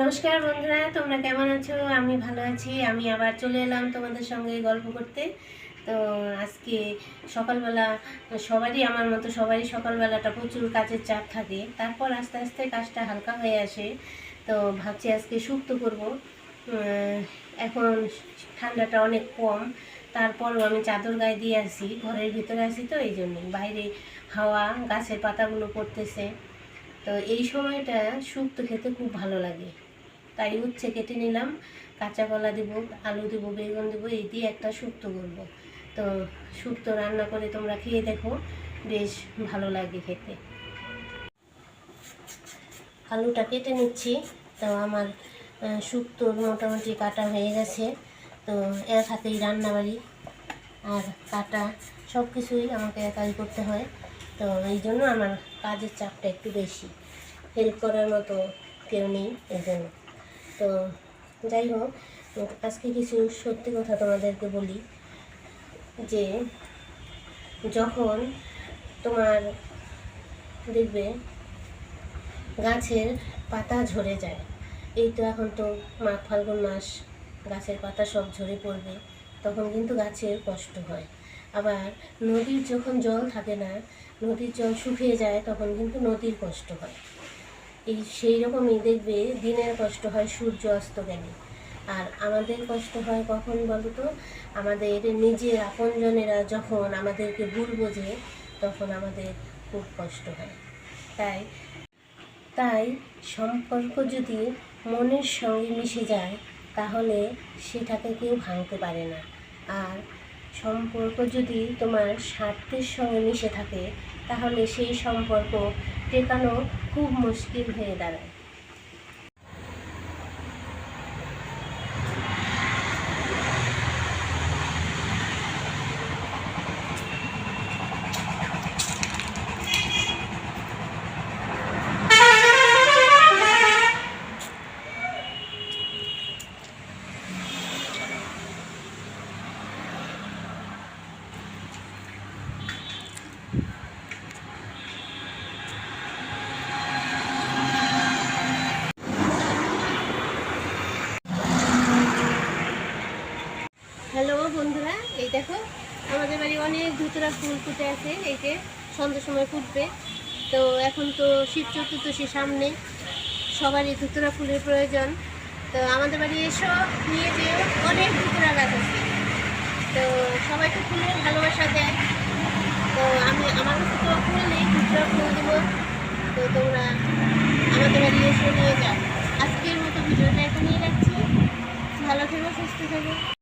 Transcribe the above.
নমস্কার বন্ধুরা, তোমরা কেমন আছো? আমি ভালো আছি। আমি আবার চলে এলাম তোমাদের সঙ্গে গল্প করতে। তো আজকে সকালবেলা সবারই, আমার মতো সবারই সকালবেলাটা প্রচুর কাজের চাপ থাকে। তারপর আস্তে আস্তে কাজটা হালকা হয়ে আসে। তো ভাবছি আজকে শুক্তো করব। এখন ঠান্ডাটা অনেক কম। তারপরও আমি চাদর গায়ে দিয়ে আসি। ঘরের ভিতরে আসি তো, এই জন্যই বাইরে হাওয়া, গাছের পাতাগুলো পড়তেছে। তো এই সময়টা শুক্তো খেতে খুব ভালো লাগে। তাই উচ্ছে কেটে নিলাম কাঁচা কলা দিব আলু দেবো বেগুন দেবো এই দিয়ে একটা শুক্তো করব। তো শুক্তো রান্না করে তোমরা খেয়ে দেখো বেশ ভালো লাগে খেতে। আলুটা কেটে নিচ্ছি তো আমার আহ, শুক্তোর মোটামুটি কাটা হয়ে গেছে। তো এক হাতেই রান্না বাড়ি আর কাটা সব কিছুই আমাকে একাই করতে হয়। তো এই জন্য আমার কাজের চাপটা একটু বেশি। হেল্প করার মতো কেউ নেই এই জন্য। তো যাই হোক, আজকে কিছু সত্যি কথা তোমাদেরকে বলি, যে যখন তোমার দেখবে গাছের পাতা ঝরে যায়, এই তো এখন তো মাঘ ফাল্গুন মাস, গাছের পাতা সব ঝরে পড়বে, তখন কিন্তু গাছের কষ্ট হয়। আবার নদীর যখন জল থাকে না, নদীর জল শুকিয়ে যায়, তখন কিন্তু নদীর কষ্ট হয়। এই সেই রকমই দেখবে দিনের কষ্ট হয় সূর্য অস্ত গেলে। আর আমাদের কষ্ট হয় কখন বলতো? আমাদের নিজের আপনজনেরা যখন আমাদেরকে ভুল বোঝে, তখন আমাদের খুব কষ্ট হয়। তাই তাই সম্পর্ক যদি মনের সঙ্গে মিশে যায়, তাহলে সেটাকে কেউ ভাঙতে পারে না। আর সম্পর্ক যদি তোমার স্বার্থের সঙ্গে মিশে থাকে, তাহলে সেই সম্পর্ক টেকানো খুব মুশকিল হয়ে দাঁড়ায় হ্যালো বন্ধুরা এই দেখো, আমাদের বাড়ি অনেক ধুতরা ফুল ফুটে আছে, এই যে সন্ধ্যার সময় ফুটবে। তো এখন তো শিব চতুর্দশী সামনে, সবারই ধুতরা ফুলের প্রয়োজন। তো আমাদের বাড়ি এসো নিয়ে যে অনেক ধুতরা গাছ আছে। তো সবাই তো ফুলের ভালোবাসা দেয়। তো আমি, আমার কাছে তো ফুল নেই, ধুতরা ফুল দেবো তো তোমরা আমাদের বাড়ি এসে নিয়ে যাও। আজকের মতো ভিডিওটা এখানেই রাখছি। ভালো থেকো, সুস্থ থেকো।